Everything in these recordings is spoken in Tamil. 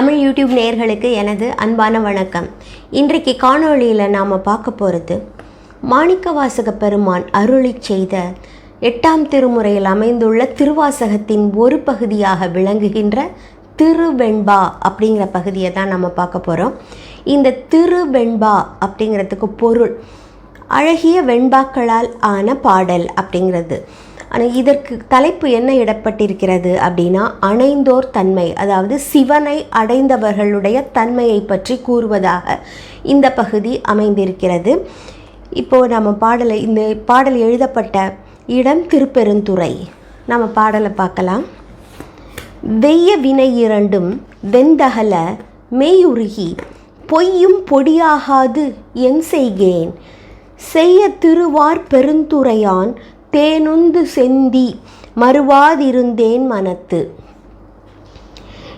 தமிழ் யூடியூப் நேயர்களுக்கு எனது அன்பான வணக்கம். இன்றைக்கு காணொளியில் நாம் பார்க்க போகிறது மாணிக்கவாசக பெருமான் அருளி செய்த எட்டாம் திருமுறையில் அமைந்துள்ள திருவாசகத்தின் ஒரு பகுதியாக விளங்குகின்ற திருவெண்பா அப்படிங்கிற பகுதியை தான் நம்ம பார்க்க போகிறோம் இந்த திருவெண்பா அப்படிங்கிறதுக்கு பொருள் அழகிய வெண்பாக்களால் ஆன பாடல் அப்படிங்கிறது. ஆனால் இதற்கு தலைப்பு என்ன இடப்பட்டிருக்கிறது அப்படின்னா அணைந்தோர் தன்மை அதாவது சிவனை அடைந்தவர்களுடைய தன்மையை பற்றி கூறுவதாக இந்த பகுதி அமைந்திருக்கிறது. இப்போது நம்ம பாடலை இந்த பாடல் எழுதப்பட்ட இடம் திருப்பெருந்துறை. நம்ம பாடலை பார்க்கலாம். வெய்ய வினை இரண்டும் வெந்தகல மெய்யுருகி பொய்யும் பொடியாகாது என் செய்கேன். செய்ய திருவார் பெருந்துறையான் தேனுந்து செந்தி மறுவாதிருந்தேன் மனத்து.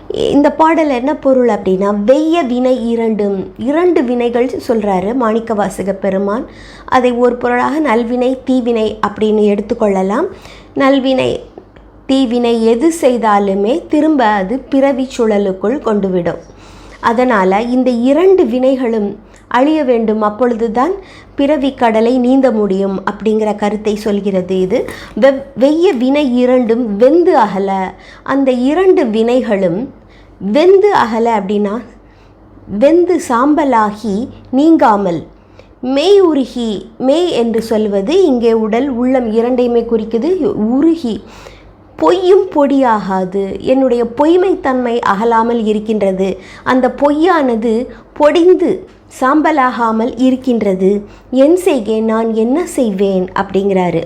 இந்த பாடல் என்ன பொருள் அப்படின்னா வெய்ய வினை இரண்டும். இரண்டு வினைகள் சொல்கிறாரு மாணிக்கவாசக பெருமான். அதை ஒரு பொருளாக நல்வினை தீவினை அப்படின்னு எடுத்துக்கொள்ளலாம். நல்வினை தீவினை எது செய்தாலுமே திரும்ப அது பிறவி சுழலுக்குள் கொண்டுவிடும். அதனால் இந்த இரண்டு வினைகளும் அழிய வேண்டும். அப்பொழுதுதான் பிறவி கடலை நீந்த முடியும் அப்படிங்கிற கருத்தை சொல்கிறது இது. வெவ் வெய்ய வினை இரண்டும் வெந்து அகல. அந்த இரண்டு வினைகளும் வெந்து அகல அப்படின்னா வெந்து சாம்பலாகி நீங்காமல். மெய் உருகி மெய் என்று சொல்வது இங்கே உடல் உள்ளம் இரண்டையுமே குறிக்குது. உருகி பொய்யும் பொடியாகாது. என்னுடைய பொய்மைத்தன்மை அகலாமல் இருக்கின்றது. அந்த பொய்யானது பொடிந்து சாம்பலாகாமல் இருக்கின்றது. என் செய்கேன் நான் என்ன செய்வேன்? அப்படிங்கிறாரு.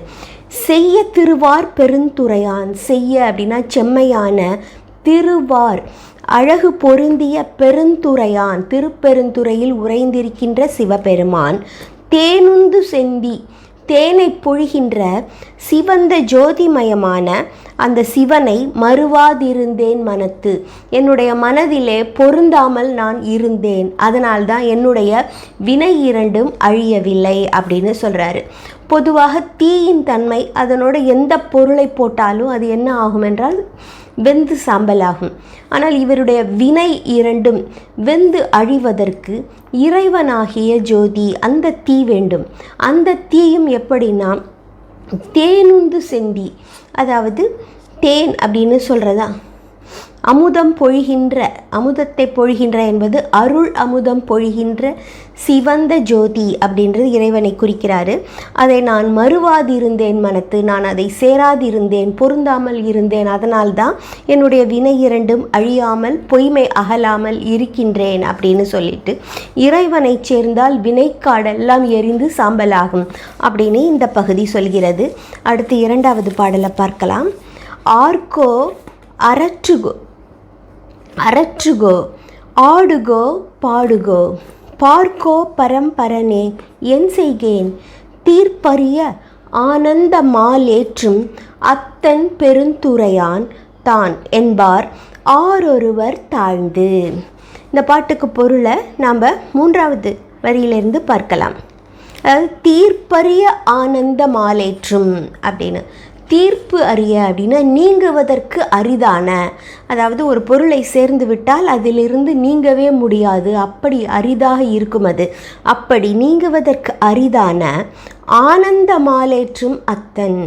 செய்ய திருவார் பெருந்துறையான் செய்ய அப்படின்னா செம்மையான திருவார். அழகு பொருந்திய பெருந்துறையான் திருப்பெருந்துறையில் உறைந்திருக்கின்ற சிவபெருமான். தேனுந்து செந்தி தேனை பொழிகின்ற சிவந்த ஜோதிமயமான அந்த சிவனை மறுவாதிருந்தேன் மனத்து. என்னுடைய மனதிலே பொருந்தாமல் நான் இருந்தேன். அதனால்தான் என்னுடைய வினை இரண்டும் அழியவில்லை அப்படின்னு சொல்கிறாரு பொதுவாக தீயின் தன்மை அதனோட எந்த பொருளை போட்டாலும் அது என்ன ஆகும் என்றால் வெந்து சாம்பலாகும். ஆனால் இவருடைய வினை இரண்டும் வெந்து அழிவதற்கு இறைவனாகிய ஜோதி அந்த தீ வேண்டும். அந்த தீயும் எப்படின்னா தேனுந்து செந்தி அதாவது தேன் அப்படின்னு சொல்கிறதா அமுதம் பொழிகின்ற அமுதத்தை பொழிகின்ற என்பது அருள் அமுதம் பொழிகின்ற சிவந்த ஜோதி அப்படின்றது இறைவனை குறிக்கிறாரு. அதை நான் மறுவாதிருந்தேன் மனத்து நான் அதை சேராதிருந்தேன் பொருந்தாமல் இருந்தேன் அதனால்தான் என்னுடைய வினை இரண்டும் அழியாமல் பொய்மை அகலாமல் இருக்கின்றேன் அப்படின்னு சொல்லிட்டு இறைவனை சேர்ந்தால் வினைக்காடெல்லாம் எரிந்து சாம்பலாகும் அப்படின்னு இந்த பகுதி சொல்கிறது. அடுத்து இரண்டாவது பாடலை பார்க்கலாம். ஆர்கோ அரற்றுகோ அரற்றுகோ ஆடுகோ பாடுகோ பார்க்கோ பரம்பரனே என் செய்கேன். தீர்ப்பறிய ஆனந்த மாலேற்றும் அத்தன் பெருந்துரையான் தான் என்பார் ஆரொருவர் தாழ்ந்து. இந்த பாட்டுக்கு பொருளை நாம் மூன்றாவது வரியிலிருந்து பார்க்கலாம். அதாவது தீர்ப்பறிய ஆனந்த மாலேற்றும் அப்படின்னு. தீர்ப்பு அறிய அப்படின்னா நீங்குவதற்கு அரிதான. அதாவது ஒரு பொருளை சேர்ந்து விட்டால் அதிலிருந்து நீங்கவே முடியாது. அப்படி அரிதாக இருக்கும் அது. அப்படி நீங்குவதற்கு அரிதான ஆனந்த மாலேற்றும் அத்தன்.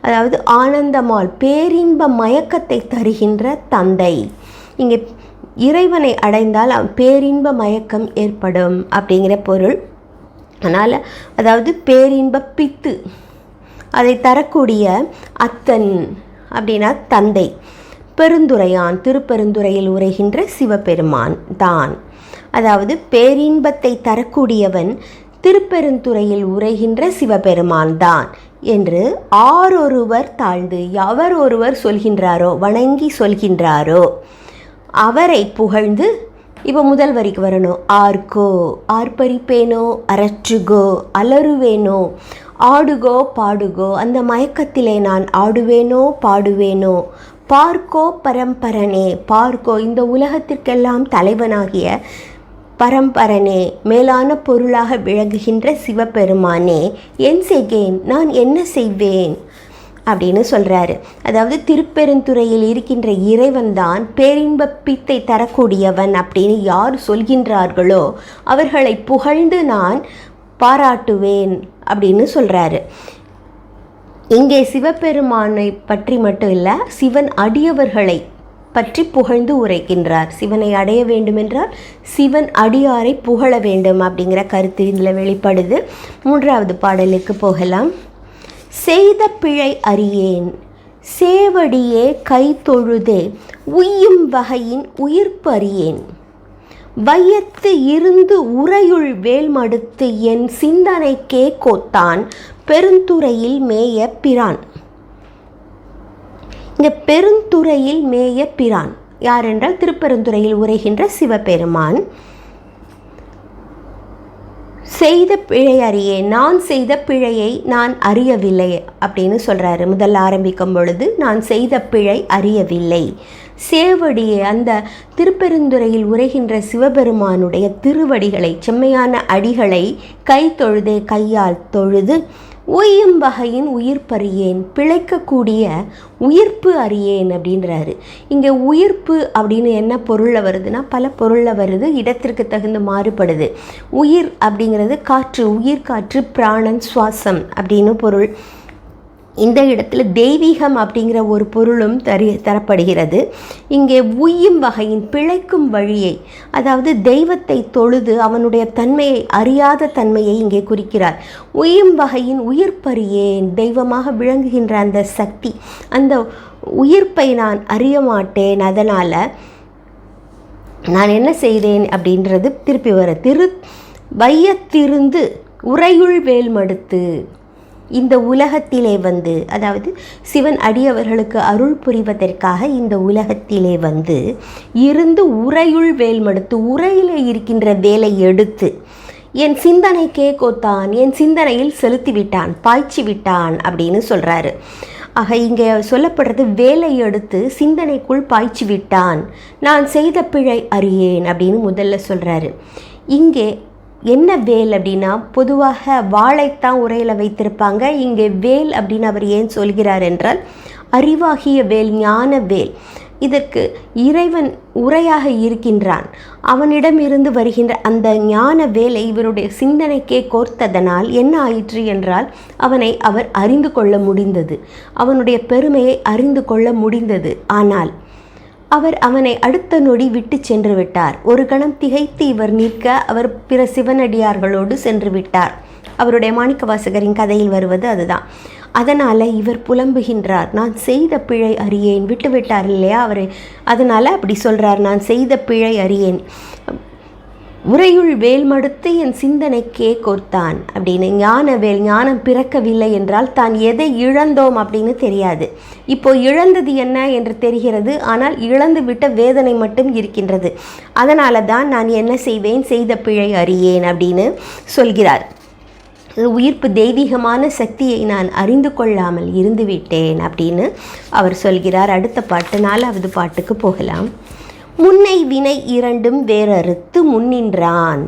அதாவது ஆனந்தமால் பேரின்ப மயக்கத்தை தருகின்ற தந்தை. இங்கே இறைவனை அடைந்தால் பேரின்ப மயக்கம் ஏற்படும் அப்படிங்கிற பொருள். அதனால் அதாவது பேரின்ப பித்து. அதை தரக்கூடிய அத்தன் அப்படின்னா தந்தை. பெருந்துரையான் திருப்பெருந்துறையில் உரைகின்ற சிவபெருமான் தான். அதாவது பேரின்பத்தை தரக்கூடியவன் திருப்பெருந்துறையில் உரைகின்ற சிவபெருமான் தான் என்று ஆரொருவர் தாழ்ந்து எவர் ஒருவர் சொல்கின்றாரோ வணங்கி சொல்கின்றாரோ அவரை புகழ்ந்து இப்போ முதல் வரிக்கு வரணும். ஆர்க்கோ ஆர்ப்பரிப்பேனோ அரற்றுகோ அலறுவேனோ ஆடுகோ பாடுகோ அந்த மயக்கத்திலே நான் ஆடுவேனோ பாடுவேனோ? பார்க்கோ பரம்பரனே. பார்க்கோ இந்த உலகத்திற்கெல்லாம் தலைவனாகிய பரம்பரனே. மேலான பொருளாக விளங்குகின்ற சிவபெருமானே என் செய்கேன் நான் என்ன செய்வேன்? அப்படின்னு சொல்கிறாரு அதாவது திருப்பெருந்துறையில் இருக்கின்ற இறைவன் தான் பேரின்ப பித்தை தரக்கூடியவன் அப்படின்னு யார் சொல்கின்றார்களோ அவர்களை புகழ்ந்து நான் பாராட்டுவேன் அப்படின்னு சொல்கிறாரு இங்கே சிவபெருமானை பற்றி மட்டும் இல்லை சிவன் அடியவர்களை பற்றி புகழ்ந்து உரைக்கின்றார். சிவனை அடைய வேண்டுமென்றால் சிவன் அடியாரை புகழ வேண்டும் அப்படிங்கிற கருத்து இதில் வெளிப்படுது. மூன்றாவது பாடலுக்கு போகலாம். செய்த பிழை அறியேன் சேவடியே கை தொழுதே உய்யும் வகையின் உயிர்ப்பு அறியேன். வையத்து இருந்து உரையுள் வேல் மடுத்து என் சிந்தனைக்கே கோத்தான் பெருந்துறையில் மேய பிரான். இந்த பெருந்துறையில் மேய பிரான். யார் என்றால் திருப்பெருந்துறையில் உரைகின்ற சிவபெருமான். செய்த பிழை அறியே நான் செய்த பிழையை நான் அறியவில்லை அப்படின்னு சொல்கிறாரு முதல்ல ஆரம்பிக்கும் பொழுது நான் செய்த பிழை அறியவில்லை. சேவடியே அந்த திருப்பெருந்துறையில் உரைகின்ற சிவபெருமானுடைய திருவடிகளை செம்மையான அடிகளை கை தொழுதே கையால் தொழுது உய்யும் வகையின் உயிர்ப்பறியேன் பிழைக்கக்கூடிய உயிர்ப்பு அறியேன் அப்படின்றாரு. இங்கே உயிர்ப்பு அப்படின்னு என்ன பொருளில் வருதுன்னா பல பொருளில் வருது இடத்திற்கு தகுந்த மாறுபடுது. உயிர் அப்படிங்கிறது காற்று உயிர் காற்று பிராணன் சுவாசம் அப்படின்னு பொருள். இந்த இடத்துல தெய்வீகம் அப்படிங்கிற ஒரு பொருளும் தரி தரப்படுகிறது. இங்கே உய்யும் வகையின் பிழைக்கும் வழியை அதாவது தெய்வத்தை தொழுது அவனுடைய தன்மையை அறியாத தன்மையை இங்கே குறிக்கிறார். உய்யும் வகையின் உயிர்ப்பறியேன் தெய்வமாக விளங்குகின்ற அந்த சக்தி அந்த உயிர்ப்பை நான் அறிய மாட்டேன். அதனால் நான் என்ன செய்தேன் அப்படின்றது திருப்பி வர திரு வையத்திருந்து உறையுள் வேல் மடுத்து இந்த உலகத்திலே வந்து அதாவது சிவன் அடியவர்களுக்கு அருள் புரிவதற்காக இந்த உலகத்திலே வந்து இருந்து உரையுள் வேல்மடுத்து உரையிலே இருக்கின்ற வேலை எடுத்து என் சிந்தனைக்கே கோத்தான் என் சிந்தனையில் செலுத்தி விட்டான் பாய்ச்சி விட்டான் அப்படின்னு சொல்கிறாரு ஆக இங்கே சொல்லப்படுறது வேலை எடுத்து சிந்தனைக்குள் பாய்ச்சி விட்டான் நான் செய்த பிழை அறியேன் அப்படின்னு முதல்ல சொல்கிறாரு இங்கே என்ன வேல் அப்படின்னா பொதுவாக வாழைத்தான் உரையில் வைத்திருப்பாங்க. இங்கே வேல் அப்படின்னு அவர் ஏன் சொல்கிறார் என்றால் அறிவாகிய வேல் ஞான வேல். இதற்கு இறைவன் உரையாக இருக்கின்றான். அவனிடம் இருந்து வருகின்ற அந்த ஞான வேலை இவருடைய சிந்தனைக்கே கோர்த்ததனால் என்ன ஆயிற்று என்றால் அவனை அவர் அறிந்து கொள்ள முடிந்தது. அவனுடைய பெருமையை அறிந்து கொள்ள முடிந்தது. ஆனால் அவர் அவனை அடுத்த நொடி விட்டு சென்று விட்டார். ஒரு கணம் திகைத்து இவர் நிற்க அவர் பிற சிவனடியார்களோடு சென்று விட்டார். அவருடைய மாணிக்கவாசகரின் கதையில் வருவது அதுதான். அதனால் இவர் புலம்புகின்றார். நான் செய்த பிழை அறியேன். விட்டுவிட்டார் இல்லையா? அவர். அதனால் அப்படி சொல்கிறார் நான் செய்த பிழை அறியேன். உரையுள் வேல் மடுத்து என் சிந்தனைக்கே கோர்த்தான். அப்படின்னு ஞான வேல் ஞானம் பிறக்கவில்லை என்றால் தான் எதை இழந்தோம் அப்படின்னு தெரியாது. இப்போ இழந்தது என்ன என்று தெரிகிறது. ஆனால் இழந்து விட்ட வேதனை மட்டும் இருக்கின்றது. அதனால தான் நான் என்ன செய்வேன்? செய்த பிழை அறியேன் அப்படின்னு சொல்கிறார். உயிர்ப்பு தெய்வீகமான சக்தியை நான் அறிந்து கொள்ளாமல் இருந்து விட்டேன் அப்படின்னு அவர் சொல்கிறார். அடுத்த பாட்டு நாலாவது பாட்டுக்கு போகலாம். முன்னை வினை இரண்டும் வேறறுத்து முன்னின்றான்.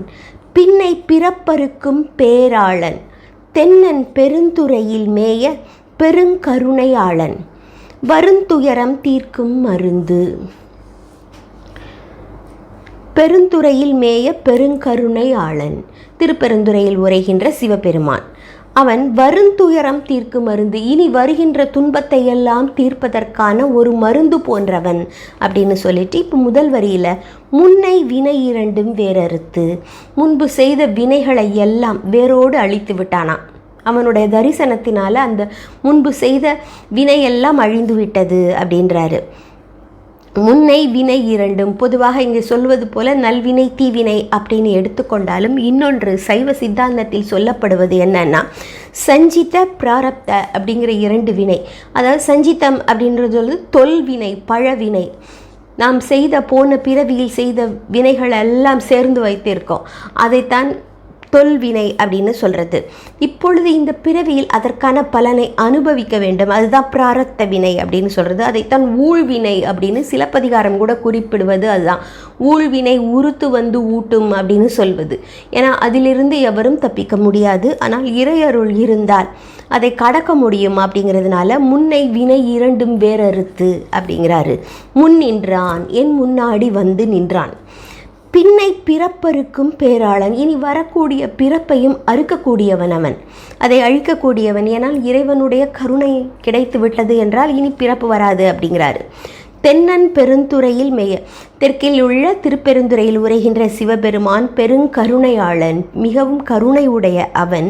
பின்னை பிறப்பருக்கும் பேராளன் தென்னன் பெருந்துறையில் மேய பெருங்கருணையாளன் வருந்துயரம் தீர்க்கும் மருந்து. பெருந்துறையில் மேய பெருங்கருணையாளன் திருப்பெருந்துறையில் உரைகின்ற சிவபெருமான். அவன் வருந்துயரம் தீர்க்கும் மருந்து இனி வருகின்ற துன்பத்தை எல்லாம் தீர்ப்பதற்கான ஒரு மருந்து போன்றவன் அப்படின்னு சொல்லிட்டு இப்போ முதல் வரியில் முன்னை வினை இரண்டும் வேறறுத்து முன்பு செய்த வினைகளை எல்லாம் வேரோடு அழித்து விட்டானாம். அவனுடைய தரிசனத்தினால அந்த முன்பு செய்த வினையெல்லாம் அழிந்து விட்டது அப்படின்றாரு. முன்னை வினை இரண்டும். பொதுவாக இங்கே சொல்வது போல நல்வினை தீவினை அப்படின்னு எடுத்துக்கொண்டாலும் இன்னொன்று சைவ சித்தாந்தத்தில் சொல்லப்படுவது என்னன்னா சஞ்சித பிராரப்த அப்படிங்கிற இரண்டு வினை. அதாவது சஞ்சிதம் அப்படின்றது வந்து தொல்வினை பழவினை. நாம் செய்த போன பிறவியில் செய்த வினைகள் எல்லாம் சேர்ந்து வைத்திருக்கோம். அதைத்தான் தொல்வினை அப்படின்னு சொல்கிறது இப்பொழுது இந்த பிறவியில் அதற்கான பலனை அனுபவிக்க வேண்டும். அதுதான் பிராரத்த வினை அப்படின்னு சொல்கிறது அதைத்தான் ஊழ்வினை அப்படின்னு சிலப்பதிகாரம் கூட குறிப்பிடுவது அதுதான். ஊழ்வினை உறுத்து வந்து ஊட்டும் அப்படின்னு சொல்வது. ஏன்னா அதிலிருந்து எவரும் தப்பிக்க முடியாது. ஆனால் இறையருள் இருந்தால் அதை கடக்க முடியும் அப்படிங்கிறதுனால முன்னை வினை இரண்டும் வேறறுத்து அப்படிங்கிறாரு. முன் நின்றான். என் முன்னாடி வந்து நின்றான். பின்னை பிறப்பருக்கும் பேராளன். இனி வரக்கூடிய பிறப்பையும் அறுக்கக்கூடியவன் அவன். அதை அழிக்கக்கூடியவன். ஏனால் இறைவனுடைய கருணை கிடைத்து விட்டது என்றால் இனி பிறப்பு வராது அப்படிங்கிறாரு. தென்னன் பெருந்துறையில் மேய. தெற்கில் உள்ள திருப்பெருந்துறையில் உரைகின்ற சிவபெருமான் பெருங்கருணையாளன் மிகவும் கருணை உடைய அவன்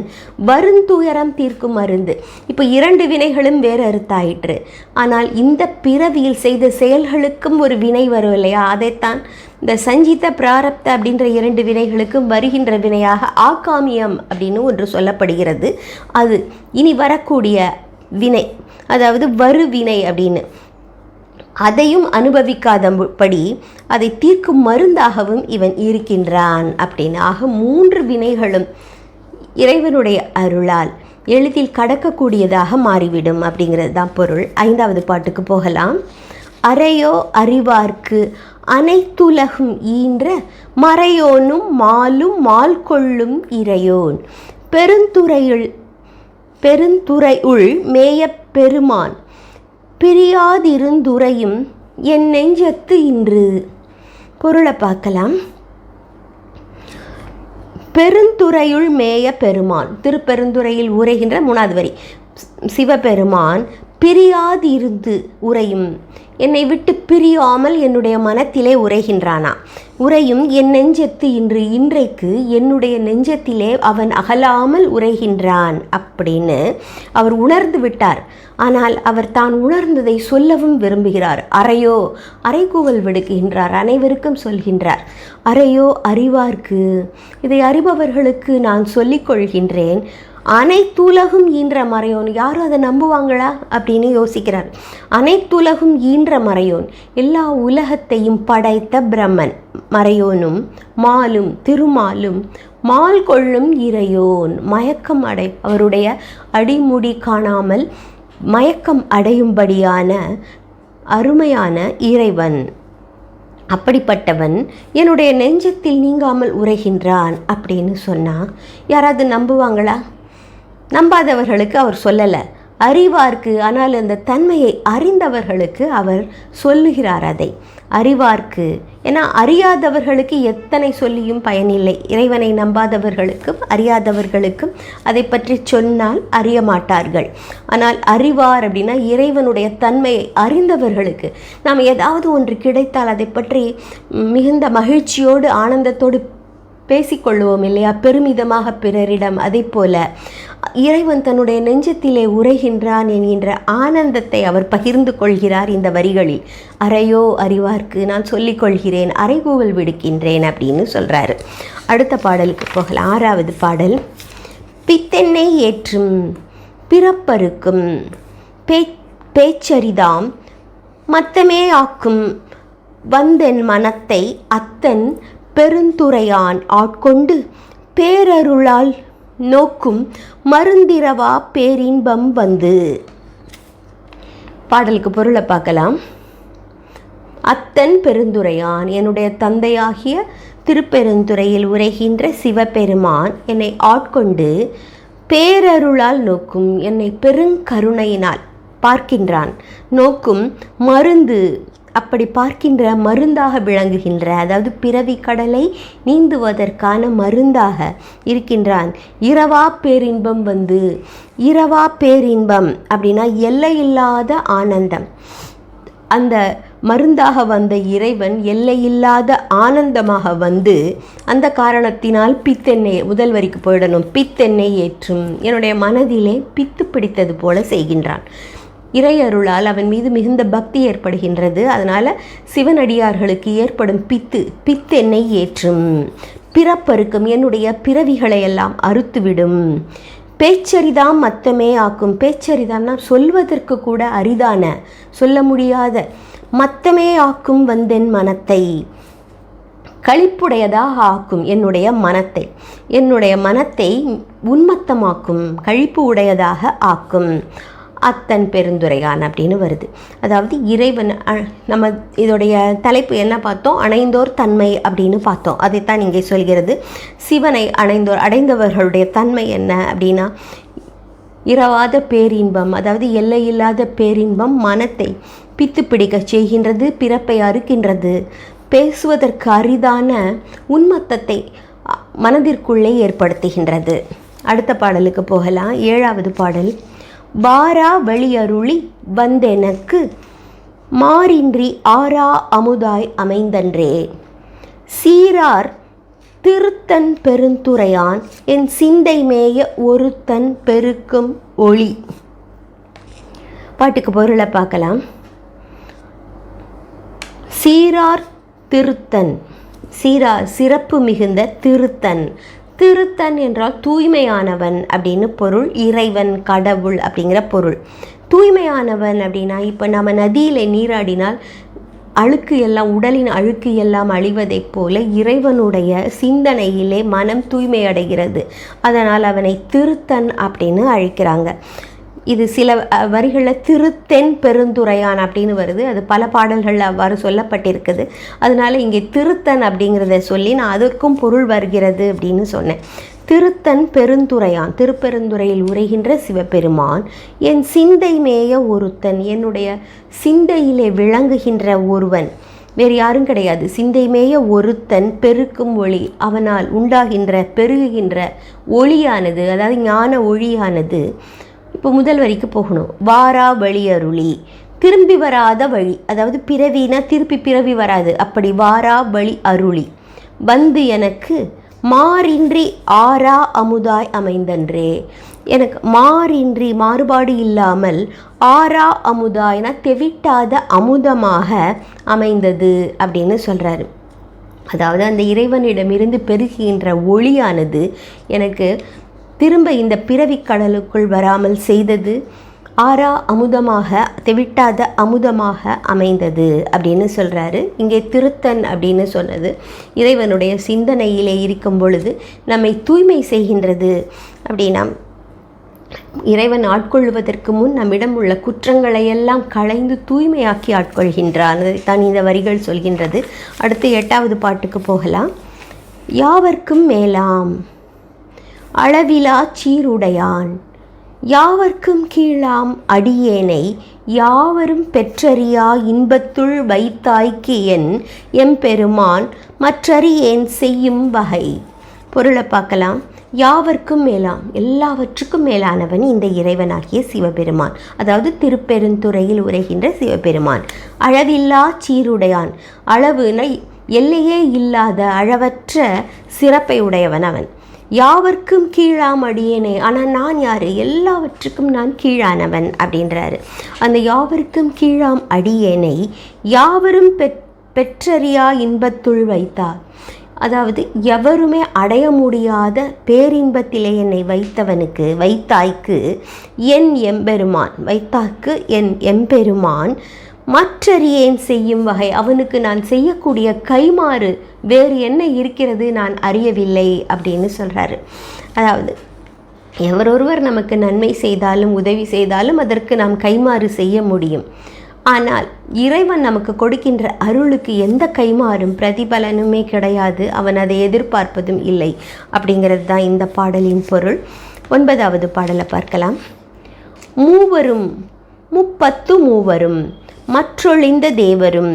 வருந்துயரம் தீர்க்கும் மருந்து. இப்போ இரண்டு வினைகளும் வேறு அறுத்தாயிற்று. ஆனால் இந்த பிறவியில் செய்த செயல்களுக்கும் ஒரு வினை வரும் இல்லையா? அதைத்தான் இந்த சஞ்சித பிராரப்த அப்படின்ற இரண்டு வினைகளுக்கும் வருகின்ற வினையாக ஆகாமியம் அப்படின்னு ஒன்று சொல்லப்படுகிறது. அது இனி வரக்கூடிய வினை அதாவது வருவினை அப்படின்னு. அதையும் அனுபவிக்காதபடி அதை தீர்க்கும் மருந்தாகவும் இவன் இருக்கின்றான். அப்படின்னு. ஆக மூன்று வினைகளும் இறைவனுடைய அருளால் எளிதில் கடக்கக்கூடியதாக மாறிவிடும் அப்படிங்கிறது தான் பொருள். ஐந்தாவது பாட்டுக்கு போகலாம். அறையோ அறிவார்க்கு அனைத்துலகும் ஈன்ற மறையோனும் மாலும் மால் கொள்ளும் இறையோன். பெருந்துறையுள் பெருந்துறையுள் மேய பெருமான். பிரியாதிருந்துரையும் என் நெஞ்சத்து இன்று. பொருளை பார்க்கலாம். பெருந்துறையுள் மேய பெருமான். திருப்பெருந்துறையில் உரைகின்ற மூணாவது வரி. சிவபெருமான் பிரியாதிருந்து உரையும் என்னை விட்டு பிரியாமல் என்னுடைய மனத்திலே உரைகின்றானா உரையும் என் நெஞ்சத்து இன்று இன்றைக்கு என்னுடைய நெஞ்சத்திலே அவன் அகலாமல் உரைகின்றான் அப்படின்னு அவர் உணர்ந்து விட்டார். ஆனால் அவர் தான் உணர்ந்ததை சொல்லவும் விரும்புகிறார். அறையோ அறைகூவல் விடுக்கின்றார் அனைவருக்கும் சொல்கின்றார். அறையோ அறிவார்க்கு இதை அறிபவர்களுக்கு நான் சொல்லிக்கொள்கின்றேன் அனைத்துலகும் ஈன்ற மறையோன். யாரும் அதை நம்புவாங்களா? அப்படின்னு யோசிக்கிறார். அனைத்துலகும் ஈன்ற மறையோன். எல்லா உலகத்தையும் படைத்த பிரம்மன் மறையோனும் மாலும் திருமாலும் மால் கொள்ளும் இறையோன். மயக்கம் அடை அவருடைய அடிமுடி காணாமல் மயக்கம் அடையும்படியான அருமையான இறைவன். அப்படிப்பட்டவன் என்னுடைய நெஞ்சத்தில் நீங்காமல் உரைகின்றான் அப்படின்னு சொன்னால் யாராவது நம்புவாங்களா? நம்பாதவர்களுக்கு அவர் சொல்லலை. அறிவார்க்கு ஆனால் அந்த தன்மையை அறிந்தவர்களுக்கு அவர் சொல்லுகிறார் அதை. அறிவார்க்கு ஏன்னா அறியாதவர்களுக்கு எத்தனை சொல்லியும் பயனில்லை. இறைவனை நம்பாதவர்களுக்கும் அறியாதவர்களுக்கும் அதை பற்றி சொன்னால் அறிய மாட்டார்கள். ஆனால் அறிவார் அப்படின்னா இறைவனுடைய தன்மையை அறிந்தவர்களுக்கு நாம் ஏதாவது ஒன்று கிடைத்தால் அதை பற்றி மிகுந்த மகிழ்ச்சியோடு ஆனந்தத்தோடு பேசிக்கொள்வோம் இல்லையா? பெருமிதமாக பிறரிடம் அதே போல இறைவன் தன்னுடைய நெஞ்சத்திலே உரைகின்றான் என்கின்ற ஆனந்தத்தை அவர் பகிர்ந்து கொள்கிறார் இந்த வரிகளில். அறையோ அறிவார்க்கு நான் சொல்லிக் கொள்கிறேன் அறைகூவல் விடுக்கின்றேன் அப்படின்னு சொல்கிறாரு அடுத்த பாடலுக்கு போகலாம். ஆறாவது பாடல். பித்தென்னை ஏற்றும் பிறப்பருக்கும் பே பேச்சரிதாம் மத்தமே ஆக்கும் வந்தென் மனத்தை அத்தன் பெருந்துரையான் ஆட்கொண்டு பேரருளால் நோக்கும் மருந்திரவா பேரின்பம் வந்து. பாடலுக்கு பொருளை பார்க்கலாம். அத்தன் பெருந்துரையான் என்னுடைய தந்தையாகிய திருப்பெருந்துறையில் உரைகின்ற சிவபெருமான் என்னை ஆட்கொண்டு பேரருளால் நோக்கும் என்னை பெருங்கருணையினால் பார்க்கின்றான். நோக்கும் மருந்து அப்படி பார்க்கின்ற மருந்தாக விளங்குகின்ற அதாவது பிறவி கடலை நீந்துவதற்கான மருந்தாக இருக்கின்றான். இரவா பேரின்பம் வந்து இரவா பேரின்பம் அப்படின்னா எல்லையில்லாத ஆனந்தம். அந்த மருந்தாக வந்த இறைவன் எல்லையில்லாத ஆனந்தமாக வந்து அந்த காரணத்தினால் பித்தெண்ணை முதல் வரிக்கு போயிடணும். பித்தெண்ணெய் ஏற்றும். என்னுடைய மனதிலே பித்து பிடித்தது போல செய்கின்றான். இறையருளால் அவன் மீது மிகுந்த பக்தி ஏற்படுகின்றது. அதனால் சிவனடியார்களுக்கு ஏற்படும் பித்து பித்தெண்ணை ஏற்றும். பிறப்பருக்கும் என்னுடைய பிறவிகளை எல்லாம் அறுத்துவிடும். பேச்சரிதாம் மத்தமே ஆக்கும். பேச்சரிதான்னா சொல்வதற்கு கூட அரிதான சொல்ல முடியாத மத்தமே ஆக்கும் வந்தென் மனத்தை. கழிப்புடையதாக ஆக்கும் என்னுடைய மனத்தை. என்னுடைய மனத்தை உன்மத்தமாக்கும் கழிப்பு உடையதாக ஆக்கும். அத்தன் பெருந்துரையான் அப்படின்னு வருது. அதாவது இறைவன் நம்ம இதோடைய தலைப்பு என்ன பார்த்தோம்? அணைந்தோர் தன்மை அப்படின்னு பார்த்தோம். அதைத்தான் இங்கே சொல்கிறது. சிவனை அணைந்தோர் அடைந்தவர்களுடைய தன்மை என்ன அப்படின்னா இரவாத பேரின்பம் அதாவது எல்லையில்லாத பேரின்பம் மனத்தை பித்து பிடிக்கச் செய்கின்றது பிறப்பை அறுக்கின்றது. பேசுவதற்கு அரிதான உன்மத்தத்தை மனதிற்குள்ளே ஏற்படுத்துகின்றது. அடுத்த பாடலுக்கு போகலாம். ஏழாவது பாடல். வாரா வெளியருளி வந்தெனக்கு மாறின்றி ஆரா அமுதாய் அமைந்தன்றே. சீரார் திருத்தன் பெருந்துரையான் என் சிந்தை மேய ஒருத்தன் பெருக்கும் ஒளி. பாட்டுக்கு பொருளை பார்க்கலாம். சீரார் திருத்தன் சீரா சிறப்பு மிகுந்த திருத்தன் திருத்தன் என்றால் தூய்மையானவன் அப்படின்னு பொருள் இறைவன் கடவுள் அப்படிங்கிற பொருள். தூய்மையானவன் அப்படின்னா இப்போ நம்ம நதியில் நீராடினால் அழுக்கு எல்லாம் உடலின் அழுக்கு எல்லாம் அழிவதைப் போல இறைவனுடைய சிந்தனையிலே மனம் தூய்மை அடைகிறது அதனால் அவனை திருத்தன் அப்படின்னு அழைக்கிறாங்க. இது சில வரிகளில் திருத்தென் பெருந்துரையான் அப்படின்னு வருது. அது பல பாடல்களில் அவ்வாறு சொல்லப்பட்டிருக்குது. அதனால இங்கே திருத்தன் அப்படிங்கிறத சொல்லி நான் அதற்கும் பொருள் வருகிறது அப்படின்னு சொன்னேன். திருத்தன் பெருந்துரையான் திருப்பெருந்துறையில் உரைகின்ற சிவபெருமான் என் சிந்தை மேய ஒருத்தன் என்னுடைய சிந்தையிலே விளங்குகின்ற ஒருவன். வேறு யாரும் கிடையாது. சிந்தை மேய ஒருத்தன் பெருக்கும் ஒளி அவனால் உண்டாகின்ற பெருகுகின்ற ஒளியானது அதாவது ஞான ஒளியானது. இப்போ முதல் வரிக்கு போகணும். வாரா வழியருளி திரும்பி வராத வழி. அதாவது பிறவினா திருப்பி பிறவி வராது. அப்படி வாரா வழி அருளி. வந்து எனக்கு மாறின்றி ஆரா அமுதாய் அமைந்தன்றே. எனக்கு மாறின்றி மாறுபாடு இல்லாமல் ஆரா அமுதாய்னா தெவிட்டாத அமுதமாக அமைந்தது அப்படின்னு சொல்கிறாரு அதாவது அந்த இறைவனிடமிருந்து பெருகின்ற ஒளியானது எனக்கு திரும்ப இந்த பிறவிக் கடலுக்குள் வராமல் செய்தது ஆறா அமுதமாக தெவிட்டாத அமுதமாக அமைந்தது அப்படின்னு சொல்கிறாரு இங்கே திருத்தன் அப்படின்னு சொன்னது. இறைவனுடைய சிந்தனையிலே இருக்கும் பொழுது நம்மை தூய்மை செய்கின்றது அப்படின்னா இறைவன் ஆட்கொள்வதற்கு முன் நம்மிடம் உள்ள குற்றங்களை எல்லாம் களைந்து தூய்மையாக்கி ஆட்கொள்கின்றான். தான் இந்த வரிகள் சொல்கின்றது. அடுத்து எட்டாவது பாட்டுக்கு போகலாம். யாவர்க்கும் மேலாம். அளவிலா சீருடையான். யாவர்க்கும் கீழாம் அடியேனை யாவரும் பெற்றறியா இன்பத்துள் வைத்தாய்க்கு என் எம்பெருமான் மற்றறியேன் செய்யும் வகை. பொருளை பார்க்கலாம். யாவர்க்கும் மேலாம் எல்லாவற்றுக்கும் மேலானவன் இந்த இறைவனாகிய சிவபெருமான். அதாவது திருப்பெருந்துறையில் உரைகின்ற சிவபெருமான். அளவில்லா சீருடையான். அளவுனை எல்லையே இல்லாத அளவற்ற சிறப்பை உடையவன் அவன். யாவர்க்கும் கீழாம் அடியேனே. ஆனால் நான் யார்? எல்லாவற்றுக்கும் நான் கீழானவன் அப்படின்றாரு. அந்த யாவருக்கும் கீழாம் அடியேனை யாவரும் பெற் பெற்றறியா இன்பத்துள் வைத்தார். அதாவது எவருமே அடைய முடியாத பேரின்பத்திலே என்னை வைத்தவனுக்கு வைத்தாய்க்கு என் எம்பெருமான் வைத்தாய்க்கு என் எம்பெருமான் மற்றறியேன் செய்யும் வகை. அவனுக்கு நான் செய்யக்கூடிய கைமாறு வேறு என்ன இருக்கிறது நான் அறியவில்லை அப்படின்னு சொல்கிறாரு அதாவது எவரொருவர் நமக்கு நன்மை செய்தாலும் உதவி செய்தாலும் அதற்கு நாம் கைமாறு செய்ய முடியும். ஆனால் இறைவன் நமக்கு கொடுக்கின்ற அருளுக்கு எந்த கைமாறும் பிரதிபலனுமே கிடையாது. அவன் அதை எதிர்பார்ப்பதும் இல்லை அப்படிங்கிறது தான் இந்த பாடலின் பொருள். ஒன்பதாவது பாடலை பார்க்கலாம். மூவரும் முப்பத்து மூவரும் மற்றொழிந்த தேவரும்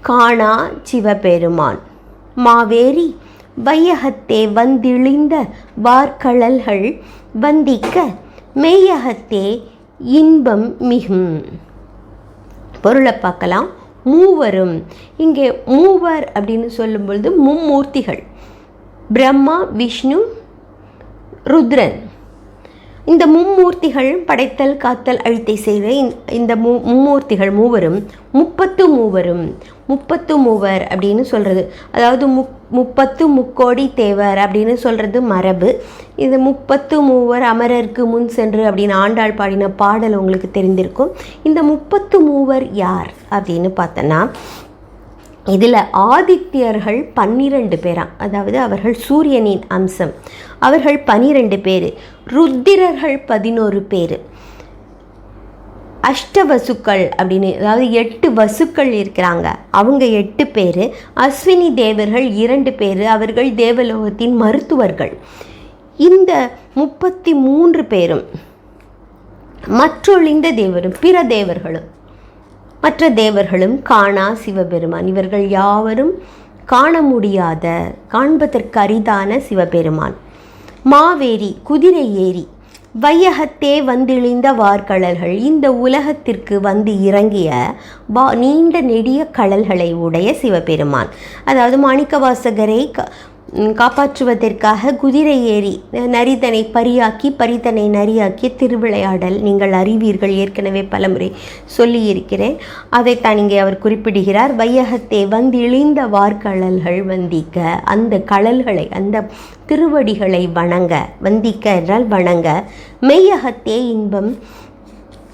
காணா சிவபெருமான். மாவேரி வையகத்தே வந்திழிந்த வார்கழல்கள் வந்திக்க மெய்யகத்தே இன்பம் மிகும். பொருளை பார்க்கலாம். மூவரும் இங்கே மூவர் அப்படின்னு சொல்லும் பொழுது மும்மூர்த்திகள். பிரம்மா விஷ்ணு ருத்ரன். இந்த மும்மூர்த்திகள் படைத்தல் காத்தல் அழித்தை செய்த இந்த- மூ மும்மூர்த்திகள் மூவரும் முப்பத்து மூவரும் முப்பத்து மூவர் அப்படின்னு சொல்கிறது அதாவது முப் முப்பத்து முக்கோடி தேவர் அப்படின்னு சொல்கிறது மரபு. இது முப்பத்து மூவர் அமரருக்கு முன் சென்று அப்படின்னு ஆண்டாள் பாடின பாடல் உங்களுக்கு தெரிந்திருக்கும். இந்த முப்பத்து மூவர் யார் அப்படின்னு பார்த்தோன்னா இதில் ஆதித்யர்கள் பன்னிரண்டு பேராம் அதாவது அவர்கள் சூரியனின் அம்சம். அவர்கள் பனிரெண்டு பேர். ருத்திரர்கள் பதினோரு பேர். அஷ்டவசுக்கள் அப்படின்னு அதாவது எட்டு வசுக்கள் இருக்கிறாங்க. அவங்க எட்டு பேர். அஸ்வினி தேவர்கள் இரண்டு பேர். அவர்கள் தேவலோகத்தின் மருத்துவர்கள். இந்த முப்பத்தி மூன்று பேரும் மற்றொழிந்த தேவரும் பிற தேவர்களும். மற்ற தேவர்களும் காணா சிவபெருமான். இவர்கள் யாவரும் காண முடியாத காண்பதற்கு அரிதான சிவபெருமான். மாவேரி குதிரை ஏறி வையகத்தே வந்திழிந்த வார்கடல்கள் இந்த உலகத்திற்கு வந்து இறங்கிய வா நீண்ட நெடிய கடல்களை உடைய சிவபெருமான். அதாவது மாணிக்கவாசகரை க காப்பாற்றுவதற்காக குதிரை ஏறி நரிதனை பரியாக்கி பரிதனை நரியாக்கிய திருவிளையாடல் நீங்கள் அறிவீர்கள் ஏற்கனவே பலமுறை சொல்லியிருக்கிறேன். அதைத்தான் இங்கே அவர் குறிப்பிடுகிறார். வையகத்தை வந்து இழிந்த வார்கழல்கள் வந்திக்க அந்த கடல்களை அந்த திருவடிகளை வணங்க வந்திக்க என்றால் வணங்க. மெய்யகத்தே இன்பம்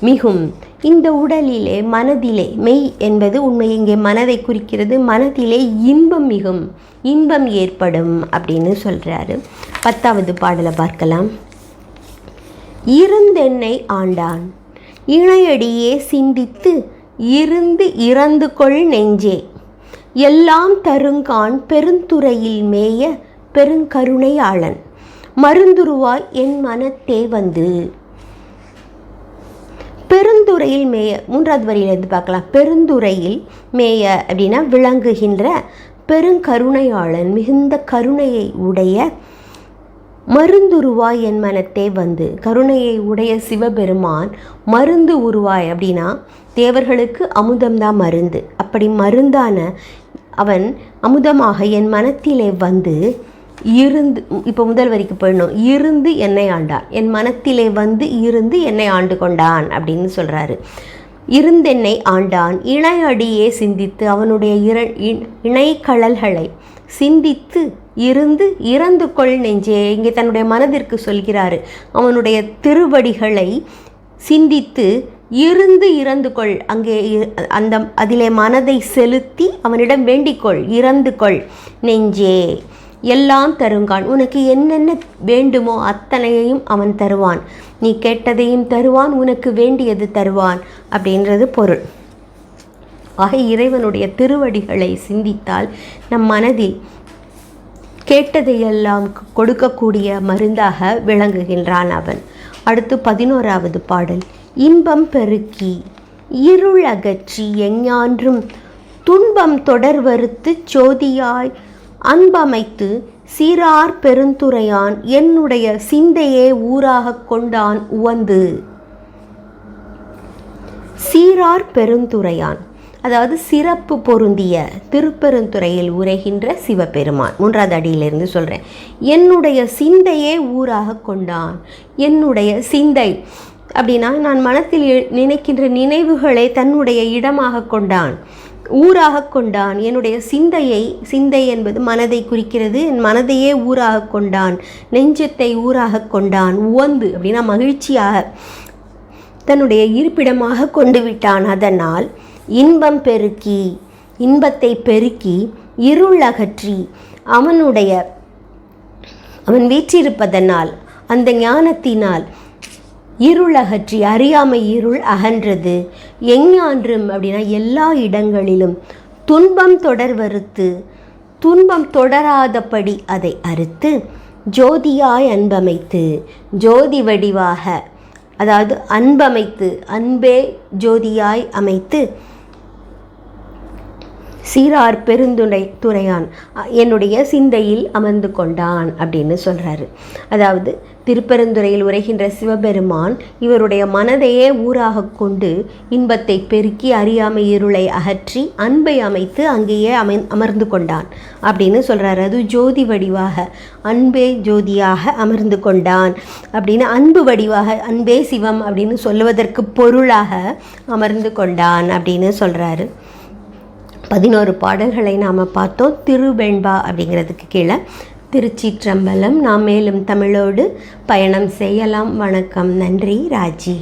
மிகும். இந்த உடலிலே மனதிலே மெய் என்பது உண்மை இங்கே மனதை குறிக்கிறது மனதிலே இன்பம் மிகும் இன்பம் ஏற்படும் அப்படின்னு சொல்கிறாரு பத்தாவது பாடலை பார்க்கலாம். இருந்தென்னை ஆண்டான் இணையடியே சிந்தித்து இருந்து இறந்து கொள் நெஞ்சே. எல்லாம் தருங்கான் பெருந்துறையில் மேய பெருங்கருணையாளன். மருந்துருவாய் என் மனத்தே வந்து பெருந்துறையில் மேய மூன்றாவது வரியிலேருந்து பார்க்கலாம். பெருந்துறையில் மேய அப்படின்னா விளங்குகின்ற பெருங்கருணையாளன் மிகுந்த கருணையை உடைய மருந்துருவாய் என் மனத்தே வந்து. கருணையை உடைய சிவபெருமான் மருந்து உருவாய் அப்படின்னா தேவர்களுக்கு அமுதம்தான் மருந்து. அப்படி மருந்தான அவன் அமுதமாக என் மனத்திலே வந்து இருந்து இப்போ முதல் வரிக்கு போயிடணும். இருந்து என்னை ஆண்டான் என் மனத்திலே வந்து இருந்து என்னை ஆண்டு கொண்டான் அப்படின்னு சொல்கிறாரு இருந்தென்னை ஆண்டான். இணையடியே சிந்தித்து அவனுடைய இர இணைக்கழல்களை சிந்தித்து இருந்து இறந்து கொள் நெஞ்சே. இங்கே தன்னுடைய மனதிற்கு சொல்கிறாரு. அவனுடைய திருவடிகளை சிந்தித்து இருந்து இறந்து கொள். அங்கே அந்த அதிலே மனதை செலுத்தி அவனிடம் வேண்டிக்கொள் இறந்து கொள் நெஞ்சே. எல்லாம் தருங்கான். உனக்கு என்னென்ன வேண்டுமோ அத்தனையையும் அவன் தருவான். நீ கேட்டதையும் தருவான் உனக்கு வேண்டியது தருவான் அப்படின்றது பொருள். ஆக இறைவனுடைய திருவடிகளை சிந்தித்தால் நம் மனதில் கேட்டதையெல்லாம் கொடுக்கக்கூடிய மருந்தாக விளங்குகின்றான் அவன். அடுத்து பதினோராவது பாடல். இன்பம் பெருக்கி இருள் அகற்றி எஞ்ஞான்றும் துன்பம் தொடர்வறுத்து சோதியாய் அன்பமைத்து சீரார் பெருந்துரையான் என்னுடைய சிந்தையே ஊராக கொண்டான் உவந்து. சீரார் பெருந்துரையான் அதாவது சிறப்பு பொருந்திய திருப்பெருந்துறையில் உரைகின்ற சிவபெருமான் மூன்றாவது அடியிலிருந்து சொல்கிறேன் என்னுடைய சிந்தையே ஊராக கொண்டான் என்னுடைய சிந்தை அப்படின்னா நான் மனத்தில் நினைக்கின்ற நினைவுகளை தன்னுடைய இடமாக கொண்டான். ஊராக கொண்டான். என்னுடைய சிந்தையை சிந்தை என்பது மனதை குறிக்கிறது. என் மனதையே ஊராக கொண்டான். நெஞ்சத்தை ஊராக கொண்டான். உவந்து அப்படின்னா மகிழ்ச்சியாக தன்னுடைய இருப்பிடமாக கொண்டு விட்டான். அதனால் இன்பம் பெருக்கி இன்பத்தை பெருக்கி இருள் அகற்றி அவனுடைய அவன் வீற்றிருப்பதனால் அந்த ஞானத்தினால் இருள் அகற்றி அறியாமை இருள் அகன்றது. எஞ்ஞான்றும் அப்படின்னா எல்லா இடங்களிலும் துன்பம் தொடர்வறுத்து துன்பம் தொடராதபடி அதை அறுத்து ஜோதியாய் அன்பமைத்து ஜோதி வடிவாக அதாவது அன்பமைத்து அன்பே ஜோதியாய் அமைத்து சீரார் பெருந்துணை துறையான் என்னுடைய சிந்தையில் அமர்ந்து கொண்டான் அப்படின்னு சொல்கிறாரு அதாவது திருப்பெருந்துறையில் உரைகின்ற சிவபெருமான் இவருடைய மனதையே ஊராக கொண்டு இன்பத்தை பெருக்கி அறியாமை இருளை அகற்றி அன்பை அமைத்து அங்கேயே அமை அமர்ந்து கொண்டான் அப்படின்னு சொல்கிறார் அது ஜோதி வடிவாக அன்பே ஜோதியாக அமர்ந்து கொண்டான் அப்படின்னு அன்பு வடிவாக அன்பே சிவம் அப்படின்னு சொல்லுவதற்கு பொருளாக அமர்ந்து கொண்டான் அப்படின்னு சொல்கிறாரு பதினோரு பாடல்களை நாம் பார்த்தோம். திருவெண்பா அப்படிங்கிறதுக்கு கீழே. திருச்சிற்றம்பலம் நாம் மேலும் தமிழோடு பயணம் செய்யலாம். வணக்கம் நன்றி ராஜி.